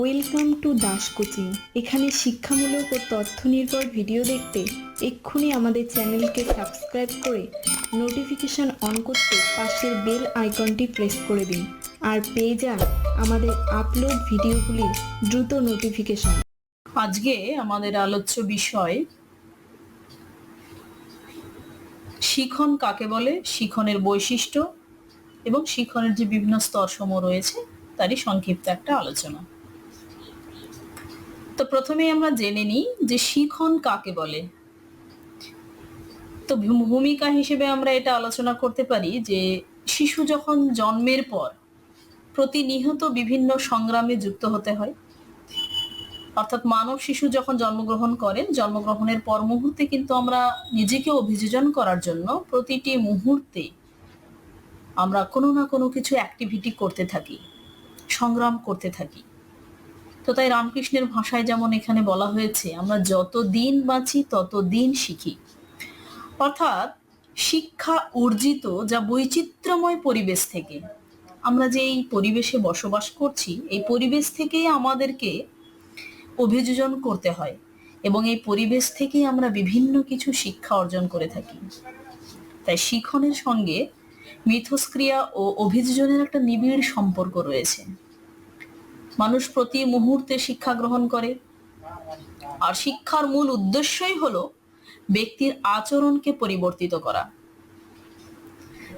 Welcome to Das coaching এখানে শিক্ষামূলক ও তথ্য নির্ভর ভিডিও দেখতে এক্ষুনি আমাদের চ্যানেলকে সাবস্ক্রাইব করে নোটিফিকেশন অন করতে পাশের বেল আইকনটি প্রেস করে দিন। আর পেয়ে যান আমাদের আপলোড ভিডিওগুলির দ্রুত নোটিফিকেশন। আজকে আমাদের আলোচ্য বিষয়, শিখন কাকে বলে, শিখনের বৈশিষ্ট্য এবং শিখনের যে বিভিন্ন স্তরসমূহ রয়েছে, তারই সংক্ষিপ্ত একটা আলোচনা। তো প্রথমেই আমরা জেনে নিই যে শিখন কাকে বলে। তো ভূমিকা হিসেবে আমরা এটা আলোচনা করতে পারি যে শিশু যখন জন্মের পর প্রতিনিহত বিভিন্ন সংগ্রামে যুক্ত হতে হয়। অর্থাৎ মানব শিশু যখন জন্মগ্রহণ করেন, জন্মগ্রহণের পর মুহূর্তে কিন্তু আমরা নিজেকে অভিযোজন করার জন্য প্রতিটি মুহূর্তে আমরা কোনো না কোনো কিছু অ্যাক্টিভিটি করতে থাকি, সংগ্রাম করতে থাকি। তো তাই রামকৃষ্ণের ভাষায় যেমন এখানে বলা হয়েছে, আমরা যত দিন বাঁচি তত দিন শিখি। অর্থাৎ শিক্ষা অর্জিত যা বৈচিত্র্যময় পরিবেশ থেকে, আমরা যে এই পরিবেশে বসবাস করছি, এই পরিবেশ থেকেই আমাদেরকে অভিযোজন করতে হয় এবং এই পরিবেশ থেকেই আমরা বিভিন্ন কিছু শিক্ষা অর্জন করে থাকি। তাই শিখনের সঙ্গে মিথস্ক্রিয়া ও অভিযোজনের একটা নিবিড় সম্পর্ক রয়েছে। মানুষ প্রতি মুহূর্তে শিক্ষা গ্রহণ করে। আর শিক্ষার মূল উদ্দেশ্যই হলো ব্যক্তির আচরণকে পরিবর্তিত করা।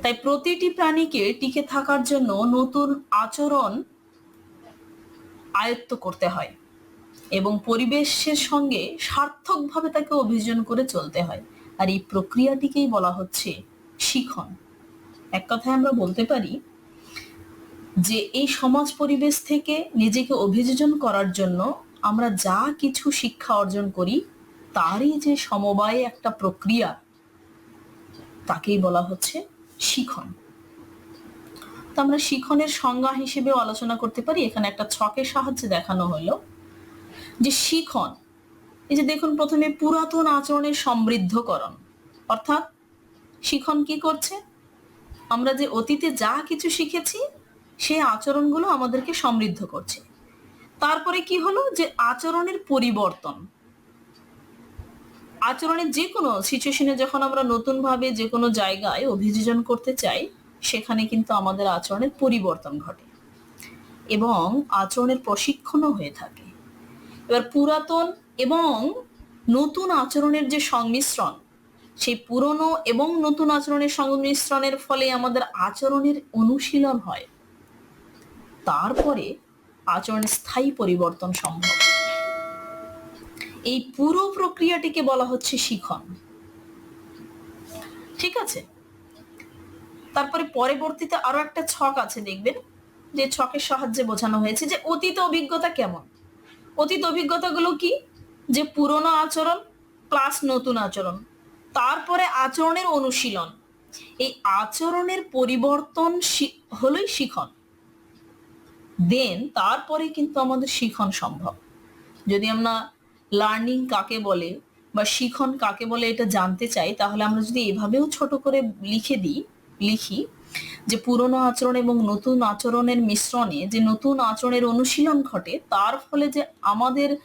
তাই প্রতিটি প্রাণীকে টিকে থাকার জন্য নতুন আচরণ আয়ত্ত করতে হয় এবং পরিবেশের সঙ্গে সার্থকভাবে তাকে অভিযোজন করে চলতে হয়। আর এই প্রক্রিয়াটিকেই বলা হচ্ছে শিখন। এক কথায় আমরা বলতে পারি যে এই সমাজ পরিবেশ থেকে নিজেকে অভিযোজন করার জন্য আমরা যা কিছু শিক্ষা অর্জন করি, তারই যে সমবায় একটা প্রক্রিয়া, তাকেই বলা হচ্ছে শিখন। তো আমরা শিখনের সংজ্ঞা হিসেবেও আলোচনা করতে পারি। এখানে একটা ছকের সাহায্যে দেখানো হলো যে শিখন, এই যে দেখুন প্রথমে পুরাতন আচরণের সমৃদ্ধকরণ। অর্থাৎ শিখন কি করছে? আমরা যে অতীতে যা কিছু শিখেছি সেই আচরণগুলো আমাদেরকে সমৃদ্ধ করছে। তারপরে কি হলো যে আচরণের পরিবর্তন। আচরণের যে কোনো সিচুয়েশনে যখন আমরা নতুন ভাবে যে কোনো জায়গায় অভিযোজন করতে চাই, সেখানে কিন্তু আমাদের আচরণের পরিবর্তন ঘটে এবং আচরণের প্রশিক্ষণও হয়ে থাকে। এবার পুরাতন এবং নতুন আচরণের যে সংমিশ্রণ, সেই পুরনো এবং নতুন আচরণের সংমিশ্রণের ফলে আমাদের আচরণের অনুশীলন হয়। তারপরে আচরণের স্থায়ী পরিবর্তন সম্ভব। এই পুরো প্রক্রিয়াটিকে বলা হচ্ছে শিখন। ঠিক আছে? তারপরে পরবর্তীতে আরও একটা ছক আছে, দেখবেন, যে ছকের সাহায্যে বোঝানো হয়েছে যে অতীত অভিজ্ঞতা কেমন? অতীত অভিজ্ঞতাগুলো কি? যে পুরনো আচরণ প্লাস নতুন আচরণ। তারপরে আচরণের অনুশীলন। এই আচরণের পরিবর্তন হলোই শিখন। দেন তারপরে কিন্তু আমাদের শিখন সম্ভব। যদি আমরা লার্নিং কাকে বলে বা শিখন কাকে বলে এটা জানতে চাই, তাহলে আমরা যদি এভাবেও ছোট করে লিখে দিই, লিখি যে পুরনো আচরণ এবং নতুন আচরণের মিশ্রণে যে নতুন আচরণের অনুশীলন ঘটে, তার ফলে যে আমাদের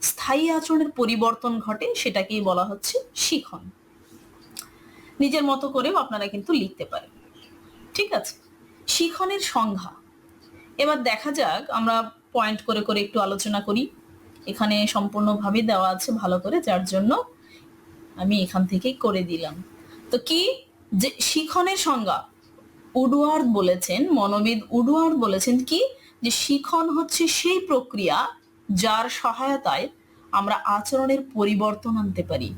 স্থায়ী আচরণের পরিবর্তন ঘটে, সেটাকেই বলা হচ্ছে শিখন। নিজের মতো করেও আপনারা কিন্তু লিখতে পারেন। ঠিক আছে? শিখনের সংজ্ঞা। এবার দেখা যাক, আমরা পয়েন্ট করে করে একটু আলোচনা করি। এখানে সম্পূর্ণভাবে দেওয়া আছে ভালো করে, যার জন্য আমি এখান থেকেই করে দিলাম। তো কি? যে শিখনের সংজ্ঞা। উডওয়ার্ড বলেছেন, মনোবিদ উডওয়ার্ড বলেছেন কি? যে শিখন হচ্ছে সেই প্রক্রিয়া যার সহায়তায় আমরা আচরণের পরিবর্তন আনতে পারি,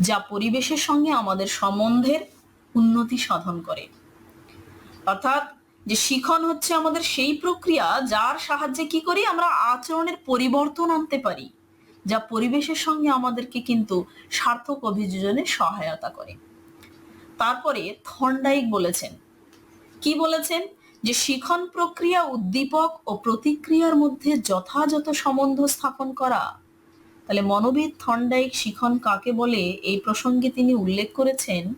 যা পরিবেশের সঙ্গে আমাদের সম্বন্ধের উন্নতি সাধন করে। অর্থাৎ যে শিখন হচ্ছে আমাদের সেই প্রক্রিয়া যার সাহায্যে কি করি আমরা আচরণের পরিবর্তন আনতে পারি, যা পরিবেশের সঙ্গে আমাদেরকে কিন্তু সার্থক অভিযোজনে সহায়তা করে। তারপরে থন্ডাইক বলেছেন। কি বলেছেন? যে শিখন প্রক্রিয়া উদ্দীপক ও প্রতিক্রিয়ার মধ্যে যথাযথ সম্বন্ধ স্থাপন করা। তাহলে মনোবিদ থন্ডাইক শিখন কাকে বলে এই প্রসঙ্গে তিনি উল্লেখ করেছেন?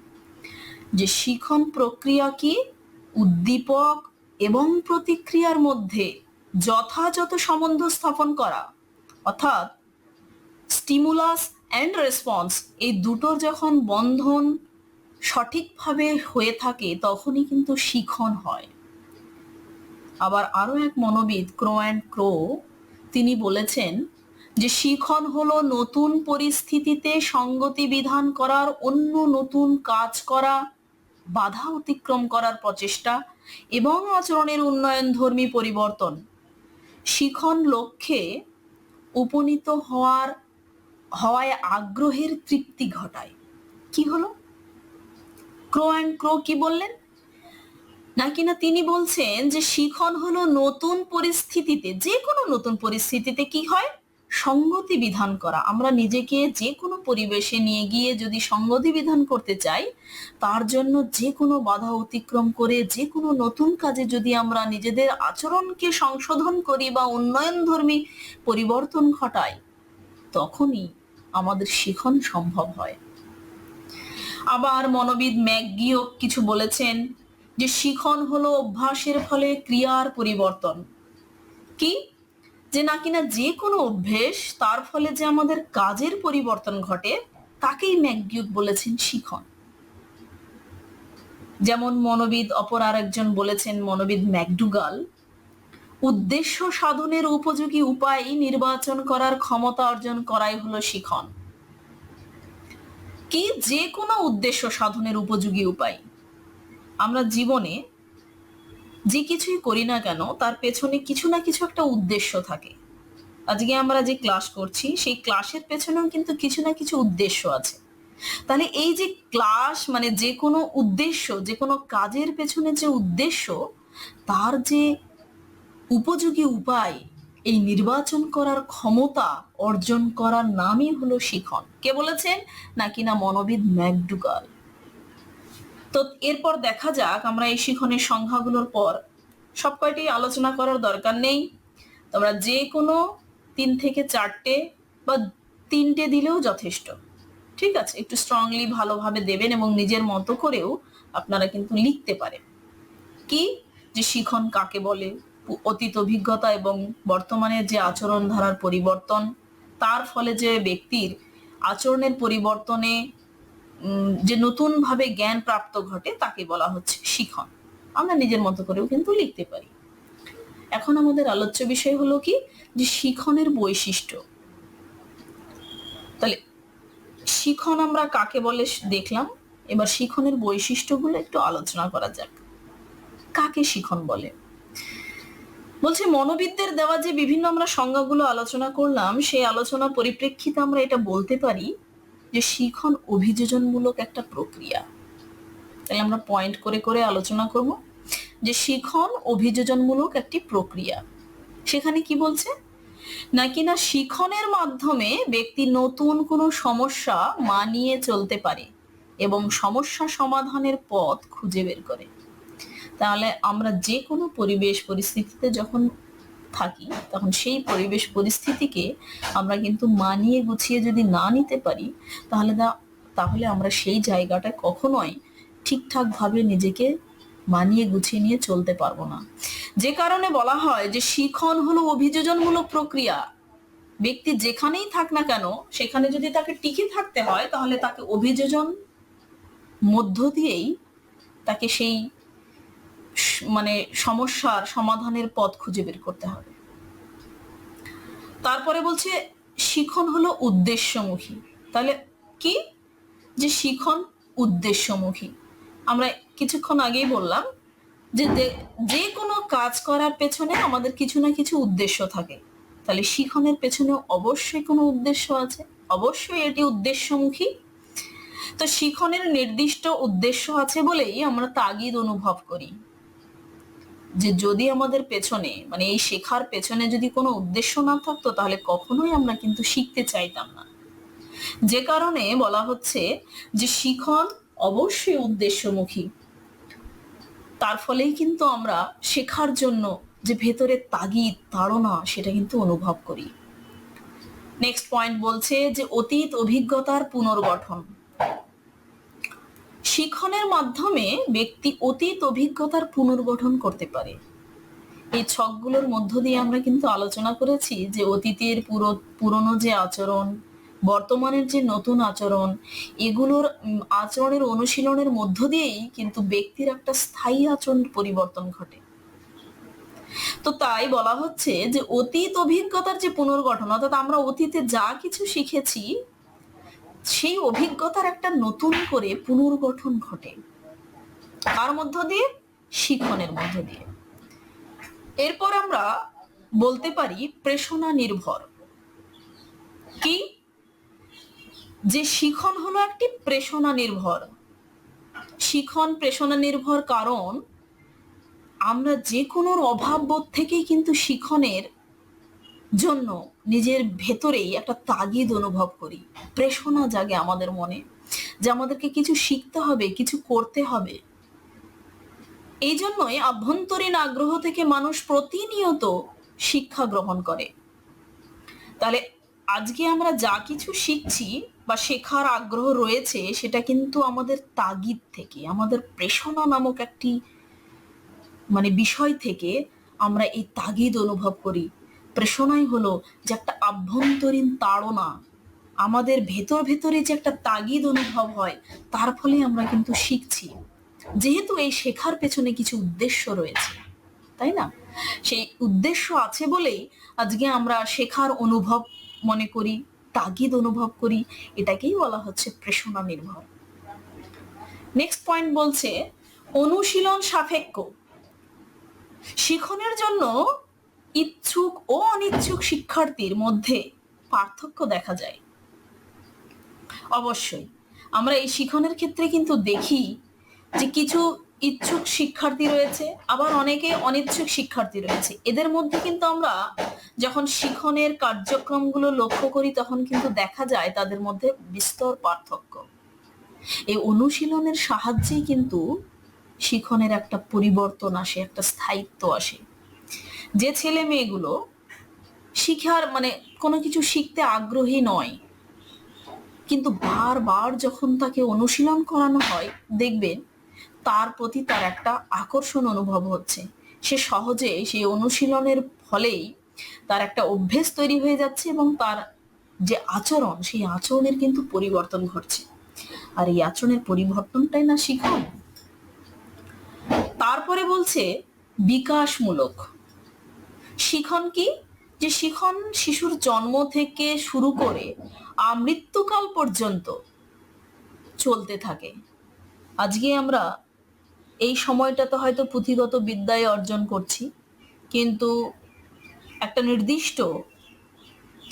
যে শিখন প্রক্রিয়া কি? উদ্দীপক এবং প্রতিক্রিয়ার মধ্যে যথাযথ সম্বন্ধ স্থাপন করা। অর্থাৎ স্টিমুলাস অ্যান্ড রেসপন্স এই দুটোর যখন বন্ধন সঠিকভাবে হয়ে থাকে, তখনই কিন্তু শিখন হয়। আবার আরও এক মনোবিদ, ক্রো অ্যান্ড ক্রো, তিনি বলেছেন যে শিখন হলো নতুন পরিস্থিতিতে সঙ্গতি বিধান করার অন্য নতুন কাজ করা বাধা অতিক্রম করার প্রচেষ্টা এবং আচরণের উন্নয়ন ধর্মী পরিবর্তন। শিখন লক্ষ্যে উপনীত হওয়ার, হওয়ায় আগ্রহের তৃপ্তি ঘটায়। কি হলো? ক্রো অ্যান্ড ক্রো কি বললেন? নাকি না তিনি বলছেন যে শিখন হলো নতুন পরিস্থিতিতে যে কোনো নতুন পরিস্থিতিতে কি হয়? সঙ্গতি বিধান করা। আমরা নিজেকে যে কোনো পরিবেশে নিয়ে গিয়ে যদি সঙ্গতি বিধান করতে চাই, তার জন্য যে কোনো বাধা অতিক্রম করে যে কোনো নতুন কাজে যদি আমরা নিজেদের আচরণকে সংশোধন করি বা উন্নয়ন ধর্মী পরিবর্তন ঘটাই, তখনই আমাদের শিখন সম্ভব হয়। আবার মনোবিদ ম্যাগিও কিছু বলেছেন যে শিখন হলো অভ্যাসের ফলে ক্রিয়ার পরিবর্তন। কি? যে না যে কোনো অভ্যেস, তার ফলে যে আমাদের কাজের পরিবর্তন ঘটে, তাকেই ম্যাগিউক বলেছেন শিখন। যেমন মনোবিদ, অপর আরেকজন বলেছেন মনোবিদ ম্যাকডুগাল, উদ্দেশ্য সাধনের উপযোগী উপায় নির্বাচন করার ক্ষমতা অর্জন করাই হলো শিখন। কি যে কোনো উদ্দেশ্য সাধনের উপযোগী উপায়। আমরা জীবনে যে কিছুই করি না কেন, তার পেছনে কিছু না কিছু একটা উদ্দেশ্য থাকে। আজকে আমরা যে ক্লাস করছি, সেই ক্লাসের পেছনেও কিন্তু কিছু না কিছু উদ্দেশ্য আছে। তাহলে এই যে ক্লাস মানে যে কোনো উদ্দেশ্য, যে কোনো কাজের পেছনে যে উদ্দেশ্য, তার যে উপযোগী উপায়, এই নির্বাচন করার ক্ষমতা অর্জন করার নামই হলো শিখন। কে বলেছেন? নাকি না মনোবিদ ম্যাকডুগাল? তো এরপর দেখা যাক আমরা এই শিখনের সংখ্যাগুলোর পর সব কয়টি আলোচনা করার দরকার নেই। তোমরা যে কোনো তিন থেকে চারটে বা তিনটে দিলেও যথেষ্ট। ঠিক আছে? একটু স্ট্রংলি ভালোভাবে দেবেন এবং নিজের মতো করেও আপনারা কিন্তু লিখতে পারেন। কি? যে শিখন কাকে বলে? অতীত অভিজ্ঞতা এবং বর্তমানে যে আচরণ ধারার পরিবর্তন, তার ফলে যে ব্যক্তির আচরণের পরিবর্তনে যে নতুন ভাবে জ্ঞান প্রাপ্ত ঘটে তাকে বলা হচ্ছে শিখন। আমরা নিজের মতো করেও কিন্তু লিখতে পারি। এখন আমাদের আলোচ্য বিষয় হলো কি? যে শিখনের বৈশিষ্ট্য। তাহলে শিখন আমরা কাকে বলে দেখলাম? এবার শিখনের বৈশিষ্ট্যগুলো একটু আলোচনা করা যাক। কাকে শিখন বলে? বলছে, মনোবিদদের দেওয়া যে বিভিন্ন আমরা সংজ্ঞাগুলো আলোচনা করলাম, সেই আলোচনা পরিপ্রেক্ষিতে আমরা এটা বলতে পারি যে শিখন অভিযোজনমূলক একটা প্রক্রিয়া। তাহলে আমরা পয়েন্ট করে করে আলোচনা করব যে শিখন অভিযোজনমূলক একটি প্রক্রিয়া। সেখানে কি বলছে? নাকি না শিখনের মাধ্যমে ব্যক্তি নতুন কোনো সমস্যা মানিয়ে চলতে পারে এবং সমস্যা সমাধানের পথ খুঁজে বের করে? তাহলে আমরা যে কোনো পরিবেশ পরিস্থিতিতে যখন থাকি, তখন সেই পরিবেশ পরিস্থিতিকে আমরা কিন্তু মানিয়ে গুছিয়ে যদি না নিতে পারি, তাহলে তাহলে আমরা সেই জায়গাটায় কখনোই ঠিকঠাক ভাবে নিজেকে মানিয়ে গুছিয়ে নিয়ে চলতে পারব না। যে কারণে বলা হয় যে শিখন হলো অভিযোজনমূলক প্রক্রিয়া। ব্যক্তি যেখানেই থাক না কেন, সেখানে যদি তাকে টিকে থাকতে হয়, তাহলে তাকে অভিযোজন মধ্য দিয়েই তাকে সেই মানে সমস্যার সমাধানের পথ খুঁজে বের করতে হবে। তারপরে বলছে, শিখন হলো উদ্দেশ্যমুখী। তাহলে কি? যে শিখন উদ্দেশ্যমুখী। আমরা কিছুক্ষণ আগেই বললাম যে যে- কোনো কাজ করার পেছনে আমাদের কিছু না কিছু উদ্দেশ্য থাকে। তাহলে শিখনের পেছনেও অবশ্যই কোনো উদ্দেশ্য আছে, অবশ্যই এটি উদ্দেশ্যমুখী। তো শিখনের নির্দিষ্ট উদ্দেশ্য আছে বলেই আমরা তাগিদ অনুভব করি। যে যদি আমাদের পেছনে মানে এই শেখার পেছনে যদি কোনো উদ্দেশ্য না থাকতো, তাহলে কখনোই আমরা কিন্তু শিখতে চাইতাম না। যে কারণে বলা হচ্ছে যে শিখন অবশ্যই উদ্দেশ্যমুখী। তার ফলেই কিন্তু আমরা শেখার জন্য যে ভেতরের তাগিদ, তাড়না, সেটা কিন্তু অনুভব করি। নেক্সট পয়েন্ট বলছে যে অতীত অভিজ্ঞতার পুনর্গঠন। শিখনের মাধ্যমে ব্যক্তি অতীত অভিজ্ঞতার পুনর্গঠন করতে পারে। এই ছকগুলোর মধ্য দিয়ে আমরা কিন্তু আলোচনা করেছি যে অতীতের পুরো, পুরনো যে আচরণ, বর্তমানের যে নতুন আচরণ, এগুলোর আচরণের অনুশীলনের মধ্য দিয়েই কিন্তু ব্যক্তির একটা স্থায়ী আচরণ পরিবর্তন ঘটে। তো তাই বলা হচ্ছে যে অতীত অভিজ্ঞতার যে পুনর্গঠন, অর্থাৎ আমরা অতীতে যা কিছু শিখেছি সেই অভিজ্ঞতার একটা নতুন করে পুনর্গঠন ঘটে। তার মধ্য দিয়ে শিখনের মধ্য দিয়ে। এরপর আমরা বলতে পারি প্রেষণা নির্ভর। কি? যে শিখন হলো একটি প্রেষণা নির্ভর। শিখন প্রেষণা নির্ভর কারণ, আমরা যে কোনো অভাববোধ থেকেই কিন্তু শিখনের জন্য নিজের ভেতরেই একটা তাগিদ অনুভব করি। প্রেষণা জাগে আমাদের মনে যে আমাদেরকে কিছু শিখতে হবে, কিছু করতে হবে। এই জন্যই আভ্যন্তরীণ আগ্রহ থেকে মানুষ প্রতিনিয়ত শিক্ষা গ্রহণ করে। তাহলে আজকে আমরা যা কিছু শিখছি বা শেখার আগ্রহ রয়েছে, সেটা কিন্তু আমাদের তাগিদ থেকে, আমাদের প্রেষণা নামক একটি মানে বিষয় থেকে আমরা এই তাগিদ অনুভব করি। প্রেষণাই হলো যে একটা আভ্যন্তরীণ তাড়না। আমাদের ভেতর ভেতরে যে একটা তাগিদ অনুভব হয়, তার ফলে আমরা কিন্তু শিখছি। যেহেতু এই শেখার পেছনে কিছু উদ্দেশ্য রয়েছে, তাই না? সেই উদ্দেশ্য আছে বলেই আজকে আমরা শেখার অনুভব মনে করি, তাগিদ অনুভব করি, এটাকেই বলা হচ্ছে প্রেষণা নির্ভর। নেক্সট পয়েন্ট বলছে, অনুশীলন সাপেক্ষ। শিখনের জন্য ইচ্ছুক ও অনিচ্ছুক শিক্ষার্থীর মধ্যে পার্থক্য দেখা যায়। অবশ্যই, আমরা এই শিখনের ক্ষেত্রে কিন্তু দেখি যে কিছু ইচ্ছুক শিক্ষার্থী রয়েছে, আবার অনেকে অনিচ্ছুক শিক্ষার্থী রয়েছে। এদের মধ্যে কিন্তু আমরা যখন শিখনের কার্যক্রমগুলো লক্ষ্য করি, তখন কিন্তু দেখা যায় তাদের মধ্যে বিস্তর পার্থক্য। এই অনুশীলনের সাহায্যেই কিন্তু শিখনের একটা পরিবর্তন আসে, একটা স্থায়িত্ব আসে। যে ছেলে মেয়েগুলো শিখার মানে কোনো কিছু শিখতে আগ্রহী নয়, কিন্তু বারবার যখন তাকে অনুশীলন করানো হয়, দেখবেন তার প্রতি তার একটা আকর্ষণ অনুভব হচ্ছে। সে সহজে সেই অনুশীলনের ফলেই তার একটা অভ্যেস তৈরি হয়ে যাচ্ছে এবং তার যে আচরণ, সেই আচরণের কিন্তু পরিবর্তন ঘটছে। আর এই আচরণের পরিবর্তনটাই না শিখন তারপরে বলছে, বিকাশমূলক। শিখন কি? যে শিখন শিশুর জন্ম থেকে শুরু করে মৃত্যুকাল পর্যন্ত চলতে থাকে। আজকে আমরা এই সময়টাতে হয়তো পুঁথিগত বিদ্যায় অর্জন করছি, কিন্তু একটা নির্দিষ্ট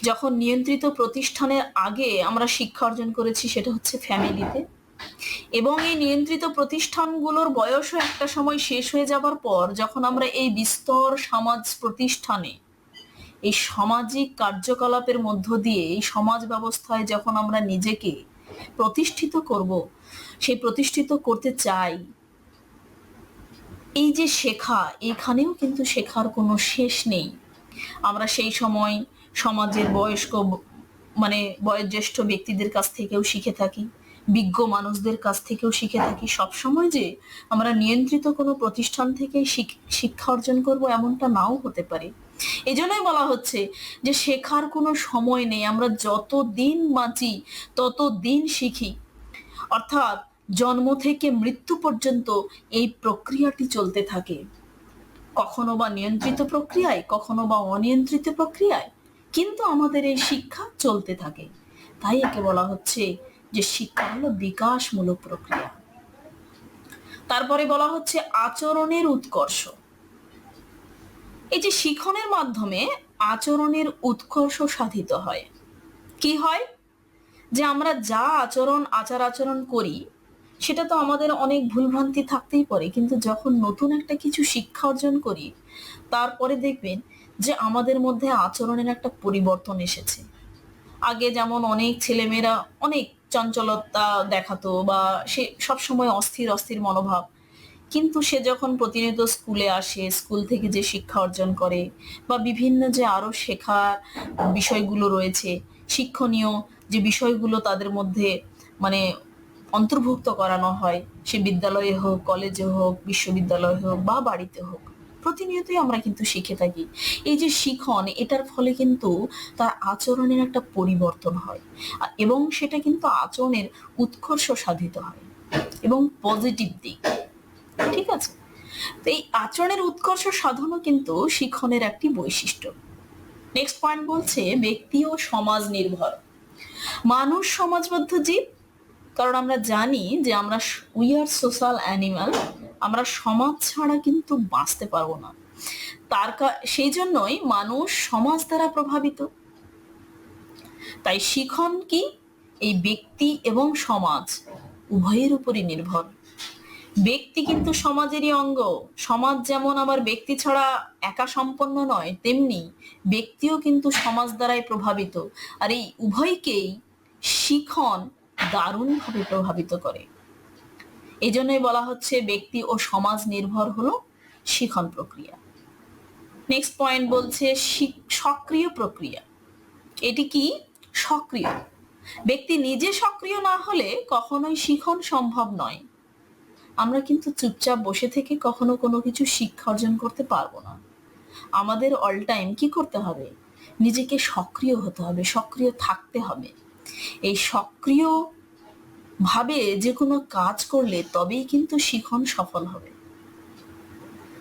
যখন নিয়ন্ত্রিত প্রতিষ্ঠানের আগে আমরা শিক্ষা অর্জন করেছি সেটা হচ্ছে ফ্যামিলিতে এবং এই নিয়ন্ত্রিত প্রতিষ্ঠানগুলোর বয়সও একটা সময় শেষ হয়ে যাবার পর যখন আমরা এই বিস্তর সমাজ প্রতিষ্ঠানে, এই সামাজিক কার্যকলাপের মধ্য দিয়ে, এই সমাজ ব্যবস্থায় যখন আমরা নিজেকে প্রতিষ্ঠিত করব, সেই প্রতিষ্ঠিত করতে চাই, এই যে শেখা, এখানেও কিন্তু শেখার কোনো শেষ নেই। আমরা সেই সময় সমাজের বয়স্ক মানে বয়োজ্যেষ্ঠ ব্যক্তিদের কাছ থেকেও শিখে থাকি। বিজ্ঞ মানুষদের কাছ থেকেও শিখে থাকি সব সময় যে আমরা নিয়ন্ত্রিত কোনো প্রতিষ্ঠান থেকে শিক- শিক্ষা অর্জন করব এমনটা নাও হতে পারে। এই জন্যই বলা হচ্ছে যে শেখার কোনো সময় নেই, আমরা যত দিন বাঁচি তত দিন শিখি। অর্থাৎ জন্ম থেকে মৃত্যু পর্যন্ত এই প্রক্রিয়াটি চলতে থাকে। কখনো বা নিয়ন্ত্রিত প্রক্রিয়ায়, কখনো বা অনিয়ন্ত্রিত প্রক্রিয়ায়, কিন্তু আমাদের এই শিক্ষা চলতে থাকে। তাই একে বলা হচ্ছে যে শিক্ষা হলো বিকাশমূলক প্রক্রিয়া। তারপরে বলা হচ্ছে আচরণের উৎকর্ষ। এই যে শিখনের মাধ্যমে আচরণের উৎকর্ষ সাধিত হয়। কি হয়? যে আমরা যা আচরণ, আচার আচরণ করি, সেটা তো আমাদের অনেক ভুলভ্রান্তি থাকতেই পারে, কিন্তু যখন নতুন একটা কিছু শিক্ষা অর্জন করি, তারপরে দেখবেন যে আমাদের মধ্যে আচরণের একটা পরিবর্তন এসেছে। আগে যেমন অনেক ছেলেমেয়েরা অনেক চঞ্চলতা দেখাতো বা সে সবসময় অস্থির অস্থির মনোভাব। কিন্তু সে যখন প্রতিনিয়ত স্কুলে আসে, স্কুল থেকে যে শিক্ষা অর্জন করে বা বিভিন্ন যে আরও শেখার বিষয়গুলো রয়েছে, শিক্ষণীয় যে বিষয়গুলো তাদের মধ্যে মানে অন্তর্ভুক্ত করানো হয়, সে বিদ্যালয়ে হোক, কলেজে হোক, বিশ্ববিদ্যালয়ে হোক বা বাড়িতে হোক প্রতিনিয়তই আমরা কিন্তু শিখে থাকি। এই যে শিখন, এটার ফলে কিন্তু তার আচরণের একটা পরিবর্তন হয়। এবং সেটা কিন্তু আচরণের উৎকর্ষ সাধিত হয় এবং পজিটিভ দিক। ঠিক আছে? তো এই আচরণের উৎকর্ষ সাধনও কিন্তু শিক্ষণের একটি বৈশিষ্ট্য। নেক্সট পয়েন্ট বলছে, ব্যক্তি ও সমাজ নির্ভর। মানুষ সমাজবদ্ধ জীব কারণ আমরা জানি যে আমরা উই আর সোশ্যাল অ্যানিমাল আমরা সমাজ ছাড়া কিন্তু বাঁচতে পারব না। তার সেই জন্যই মানুষ সমাজ দ্বারা প্রভাবিত। তাই শিখন কি? এই ব্যক্তি এবং সমাজ উভয়ের উপরই নির্ভর। ব্যক্তি কিন্তু সমাজেরই অঙ্গ। সমাজ যেমন আবার ব্যক্তি ছাড়া একা সম্পন্ন নয়, তেমনি ব্যক্তিও কিন্তু সমাজ দ্বারাই প্রভাবিত। আর এই উভয়কেই শিখন দারুণভাবে প্রভাবিত করে। এই জন্যই বলা হচ্ছে ব্যক্তি ও সমাজ নির্ভর হলো শিখন প্রক্রিয়া। নেক্সট পয়েন্ট বলছে সক্রিয় প্রক্রিয়া। এটি কি? সক্রিয়। ব্যক্তি নিজে সক্রিয় না হলে কখনোই শিখন সম্ভব নয়। আমরা কিন্তু চুপচাপ বসে থেকে কখনো কোনো কিছু শিক্ষা অর্জন করতে পারব না। আমাদের অল টাইম কি করতে হবে? নিজেকে সক্রিয় হতে হবে, সক্রিয় থাকতে হবে। এই সক্রিয় ভাবে যে কোনো কাজ করলে তবেই কিন্তু শিখন সফল হবে।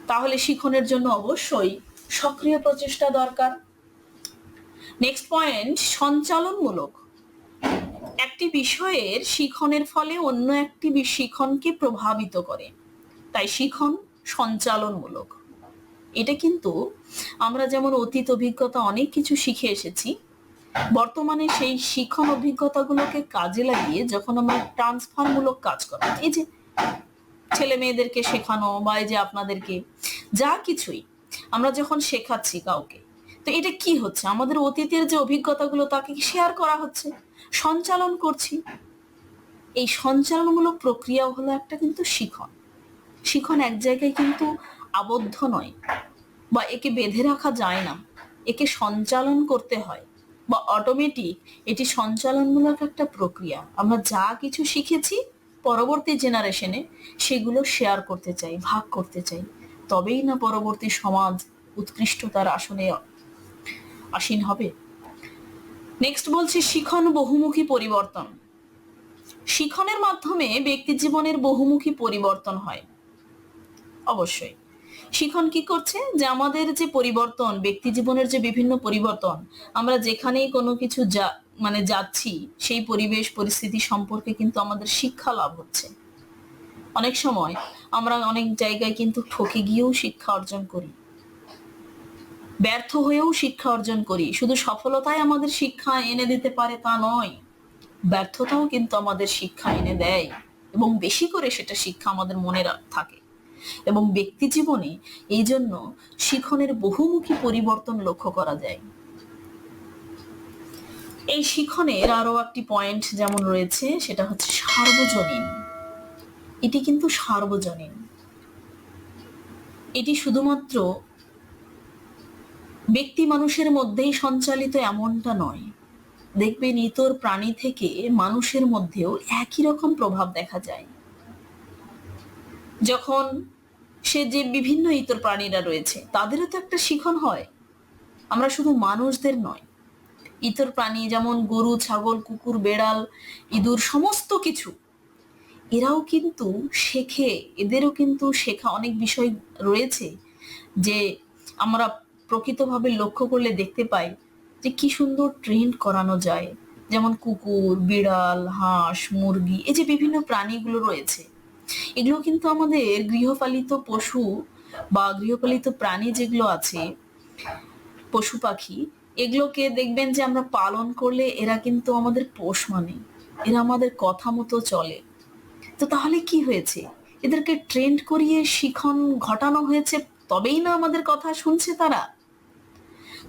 তাহলে শিখনের জন্য অবশ্যই সক্রিয় প্রচেষ্টা দরকার। নেক্সট পয়েন্ট সঞ্চালনমূলক। একটি বিষয়ের শিখনের ফলে অন্য একটি শিখনকে প্রভাবিত করে। তাই শিখন সঞ্চালনমূলক। এটা কিন্তু আমরা যেমন অতীত অভিজ্ঞতা অনেক কিছু শিখে এসেছি বর্তমানে সেই শিখন অভিজ্ঞতাগুলোকে কাজে লাগিয়ে যখন আমরা ট্রান্সফারমূলক কাজ করা, এই যে ছেলে মেয়েদেরকে শেখানো বা এই যে আপনাদেরকে যা কিছুই আমরা যখন শেখাচ্ছি কাউকে, তো এটা কি হচ্ছে? আমাদের অতীতের যে অভিজ্ঞতাগুলো তাকে শেয়ার করা হচ্ছে? সঞ্চালন করছি। এই সঞ্চালনমূলক প্রক্রিয়াও হলো একটা কিন্তু শিখন শিখন এক জায়গায় কিন্তু আবদ্ধ নয় বা একে বেঁধে রাখা যায় না। একে সঞ্চালন করতে হয়। বা অটোমেটিক এটি সঞ্চালনমূলক একটা প্রক্রিয়া। আমরা যা কিছু শিখেছি পরবর্তী জেনারেশনে সেগুলো শেয়ার করতে চাই, ভাগ করতে চাই। তবেই না পরবর্তী সমাজ উৎকৃষ্টতার আসনে আসীন হবে। নেক্সট বলছে শিখন বহুমুখী পরিবর্তন। শিখনের মাধ্যমে ব্যক্তি জীবনের বহুমুখী পরিবর্তন হয়। অবশ্যই। শিখন কি করছে? যে আমাদের যে পরিবর্তন, ব্যক্তি জীবনের যে বিভিন্ন পরিবর্তন, আমরা যেখানেই কোনো কিছু যা মানে যাচ্ছি, সেই পরিবেশ, পরিস্থিতি সম্পর্কে কিন্তু আমাদের শিক্ষা লাভ হচ্ছে। অনেক সময় আমরা অনেক জায়গায় কিন্তু ঠকে গিয়েও শিক্ষা অর্জন করি। ব্যর্থ হয়েও শিক্ষা অর্জন করি। শুধু সফলতাই আমাদের শিক্ষা এনে দিতে পারে তা নয়, ব্যর্থতাও কিন্তু আমাদের শিক্ষা এনে দেয় এবং বেশি করে সেটা শিক্ষা আমাদের মনে থাকে। এবং ব্যক্তি জীবনে এই জন্য শিখনের বহুমুখী পরিবর্তন লক্ষ্য করা যায়। এই শিখনের আরও একটি পয়েন্ট যেমন রয়েছে, সেটা হচ্ছে সার্বজনীন। এটি কিন্তু সার্বজনীন। এটি শুধুমাত্র ব্যক্তি মানুষের মধ্যেই সঞ্চালিত এমনটা নয়। দেখবেন, ইতর প্রাণী থেকে মানুষের মধ্যেও একই রকম প্রভাব দেখা যায়। যখন সে যে বিভিন্ন ইতর প্রাণীরা রয়েছে, তাদেরও তো একটা শিখন হয়। আমরা শুধু মানুষদের নয়, ইতর প্রাণী যেমন গরু, ছাগল, কুকুর, বেড়াল, ইঁদুর, সমস্ত কিছু, এরাও কিন্তু শেখে, এদেরও কিন্তু শেখা অনেক বিষয় রয়েছে যে আমরা প্রকৃতভাবে লক্ষ্য করলে দেখতে পাই যে কি সুন্দর ট্রেন্ড করানো যায়। যেমন কুকুর, বিড়াল, হাঁস, মুরগি, এই যে বিভিন্ন প্রাণীগুলো রয়েছে এগুলো কিন্তু আমাদের গৃহপালিত পশু বা গৃহপালিত প্রাণী যেগুলো আছে, পশু পাখি, এগুলোকে দেখবেন যে আমরা পালন করলে এরা কিন্তু আমাদের পোষ মানে এরা আমাদের কথা মতো চলে। তো তাহলে কি হয়েছে? এদেরকে ট্রেন্ড করিয়ে শিখন ঘটানো হয়েছে, তবেই না আমাদের কথা শুনছে তারা?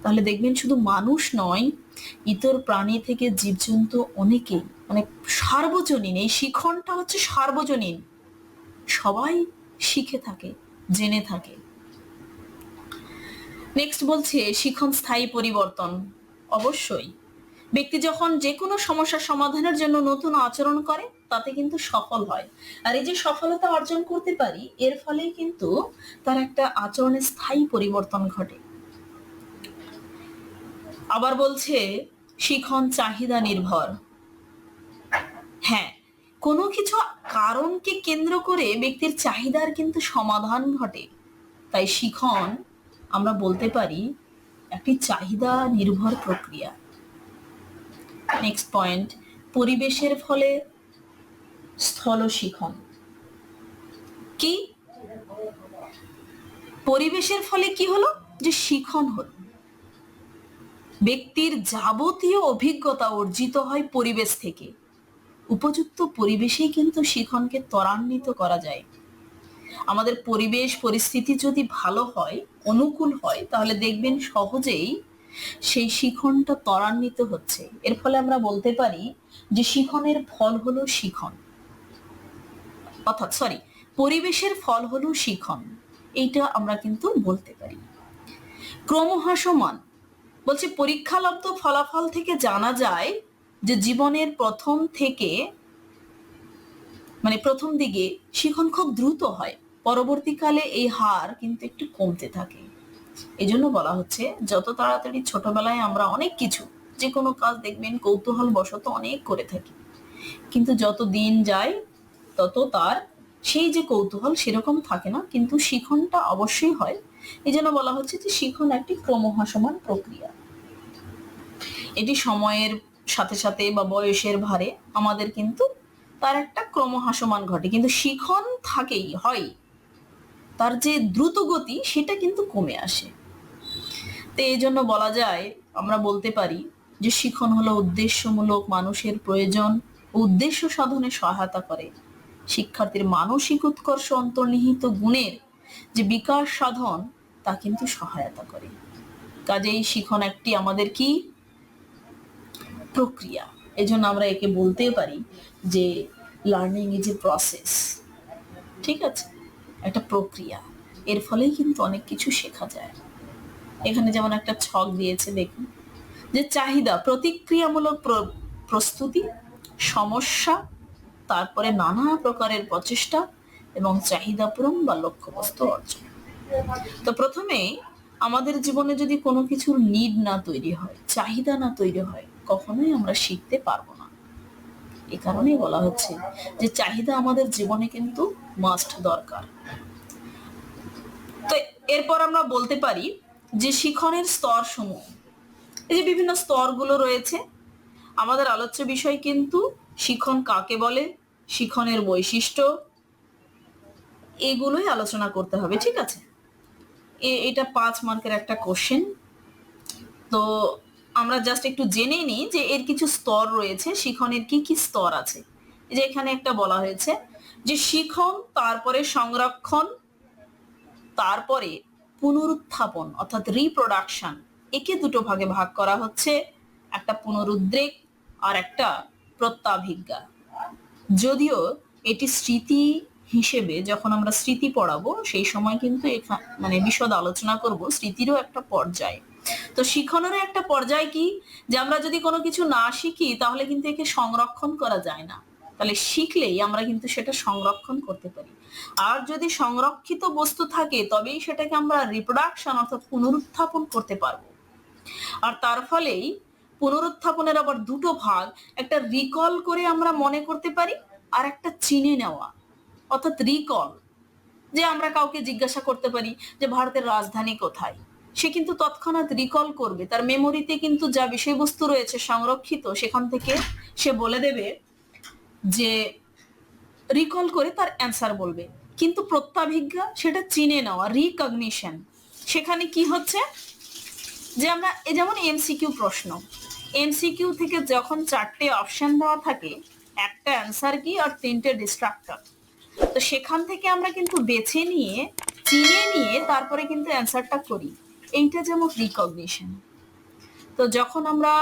তাহলে দেখবেন শুধু মানুষ নয়, ইতর প্রাণী থেকে জীবজন্তু অনেকেই মানে সার্বজনীন, এই শিখনটা হচ্ছে সার্বজনীন। সবাই শিখে থাকে, জেনে থাকে। নেক্সট বলছে, শিখন স্থায়ী পরিবর্তন। অবশ্যই। ব্যক্তি যখন যে কোনো সমস্যার সমাধানের জন্য নতুন আচরণ করে, তাতে কিন্তু সফল হয়। আর এই যে সফলতা অর্জন করতে পারি, এর ফলেই কিন্তু তার একটা আচরণের স্থায়ী পরিবর্তন ঘটে। আবার বলছে, শিখন চাহিদা নির্ভর। হ্যাঁ কোনো কিছু কারণকে কেন্দ্র করে ব্যক্তির চাহিদার কিন্তু সমাধান ঘটে। তাই শিখন, আমরা বলতে পারি, একটি চাহিদা নির্ভর প্রক্রিয়া। নেক্সট পয়েন্ট পরিবেশের ফলে স্থল শিখন। কি? পরিবেশের ফলে কি হলো? যে শিখন হলো। ব্যক্তির যাবতীয় অভিজ্ঞতা অর্জিত হয় পরিবেশ থেকে। উপযুক্ত পরিবেশেই কিন্তু শিখনকে ত্বরান্বিত করা যায়। আমাদের পরিবেশ, পরিস্থিতি যদি ভালো হয়, অনুকূল হয়, তাহলে দেখবেন সহজেই সেই শিখনটা ত্বরান্বিত হচ্ছে। এর ফলে আমরা বলতে পারি যে শিখনের ফল হলো শিখন। অর্থাৎ সরি পরিবেশের ফল হলো শিখন। এইটা আমরা কিন্তু বলতে পারি। ক্রমহাসমান, বলছে পরীক্ষালব্ধ ফলাফল থেকে জানা যায় যে জীবনের প্রথম থেকে মানে প্রথম দিকে শিখন খুব দ্রুত হয়। পরবর্তীকালে এই হার কিন্তু একটু কমতে থাকে। এই জন্য বলা হচ্ছে, যত তাড়াতাড়ি ছোটবেলায় আমরা অনেক কিছু যে কোনো কাজ দেখবেন কৌতূহল বশত অনেক করে থাকি। কিন্তু যত দিন যায়, তত তার সেই যে কৌতূহল সেরকম থাকে না, কিন্তু শিখনটা অবশ্যই হয়। এই জন্য বলা হচ্ছে যে শিখন একটি ক্রমহাসমান প্রক্রিয়া। এটি সময়ের সাথে সাথে বা বয়সের ভারে আমাদের কিন্তু তার একটা ক্রমহাসমান ঘটে। কিন্তু শিখন থাকেই, হয়। তার যে দ্রুত গতি সেটা কিন্তু কমে আসে। তো এই জন্য বলা যায়, আমরা বলতে পারি যে শিখন হলো উদ্দেশ্যমূলক মানুষের প্রয়োজন উদ্দেশ্য সাধনে সহায়তা করে। শিক্ষার্থীর মানসিক উৎকর্ষ অন্তর্নিহিত গুণের যে বিকাশ সাধন, তা কিন্তু সহায়তা করে। কাজেই শিখন একটি আমাদের কি? প্রক্রিয়া। এজন্য আমরা একে বলতে পারি যে লার্নিং ইজ এ প্রসেস ঠিক আছে? একটা প্রক্রিয়া। এর ফলেই কিন্তু অনেক কিছু শেখা যায়। এখানে যেমন একটা ছক দিয়েছে, দেখুন, যে চাহিদা, প্রতিক্রিয়ামূলক প্র- প্রস্তুতি, সমস্যা, তারপরে নানা প্রকারের প্রচেষ্টা এবং চাহিদা পূরণ বা লক্ষ্যবস্তু অর্জন। তো প্রথমে আমাদের জীবনে যদি কোনো কিছুর নিড না তৈরি হয়, চাহিদা না তৈরি হয় কখনোই আমরা শিখতে পারব না। এ কারণেই বলা হচ্ছে যে চাহিদা আমাদের জীবনে কিন্তু মাস্ট দরকার। তো এরপর আমরা বলতে পারি যে শিখনের স্তর সমূহ এই যে বিভিন্ন স্তরগুলো রয়েছে, আমাদের আলোচ্য বিষয় কিন্তু শিখন কাকে বলে, শিখনের বৈশিষ্ট্য, এগুলোই আলোচনা করতে হবে, ঠিক আছে? এটা পাঁচ মার্কের একটা কোশ্চেন তো আমরা জাস্ট একটু জেনে নিই যে এর কিছু স্তর রয়েছে, শিখনের কি কি স্তর আছে। যে এখানে একটা বলা হয়েছে যে শিখন, তারপরে সংরক্ষণ, তারপরে পুনরুত্থাপন, অর্থাৎ রিপ্রোডাকশন একে দুটো ভাগে ভাগ করা হচ্ছে, একটা পুনরুদ্রেক আর একটা প্রত্যাভিজ্ঞা। যদিও এটি স্মৃতি হিসেবে যখন আমরা স্মৃতি পড়াবো, সেই সময় কিন্তু মানে বিশদ আলোচনা করব, স্মৃতিরও একটা পর্যায়। তো শিখনেরও একটা পর্যায় কি? যে আমরা যদি কোনো কিছু না শিখি, তাহলে কিন্তু একে সংরক্ষণ করা যায় না। তাহলে শিখলেই আমরা কিন্তু সেটা সংরক্ষণ করতে পারি। আর যদি সংরক্ষিত বস্তু থাকে, তবেই সেটাকে আমরা রিপ্রোডাকশন অর্থাৎ পুনরুত্থাপন করতে পারব। আর তার ফলেই পুনরুত্থাপনের আবার দুটো ভাগ, একটা রিকল করে আমরা মনে করতে পারি, আর একটা চিনে নেওয়া। অর্থাৎ রিকল যে আমরা কাউকে জিজ্ঞাসা করতে পারি যে, ভারতের রাজধানী কোথায়? সে কিন্তু তৎক্ষণাৎ রিকল করবে। তার মেমোরিতে কিন্তু যা বিষয়বস্তু রয়েছে সংরক্ষিত, সেখান থেকে সে বলে দেবে যে রিকল করে তার অ্যান্সার বলবে। কিন্তু প্রত্যাভিজ্ঞা সেটা চিনে নেওয়া রিকগনিশন সেখানে কি হচ্ছে? যে আমরা যেমন এমসিকিউ প্রশ্ন। এমসিকিউ থেকে যখন চারটে অপশন দেওয়া থাকে, একটা অ্যান্সার কি আর তিনটে ডিস্ট্রাক্টর তো সেখান থেকে আমরা কিন্তু বেছে নিয়ে, চিনে নিয়ে তারপরে কিন্তু অ্যান্সারটা করি। এইটা যেমন রিকগনিশন তো যখন আমরা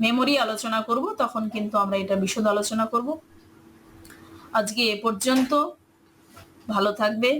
মেমোরি আলোচনা করব, তখন কিন্তু আমরা এটা বিশদ আলোচনা করব। আজকে এ পর্যন্ত, ভালো থাকবে।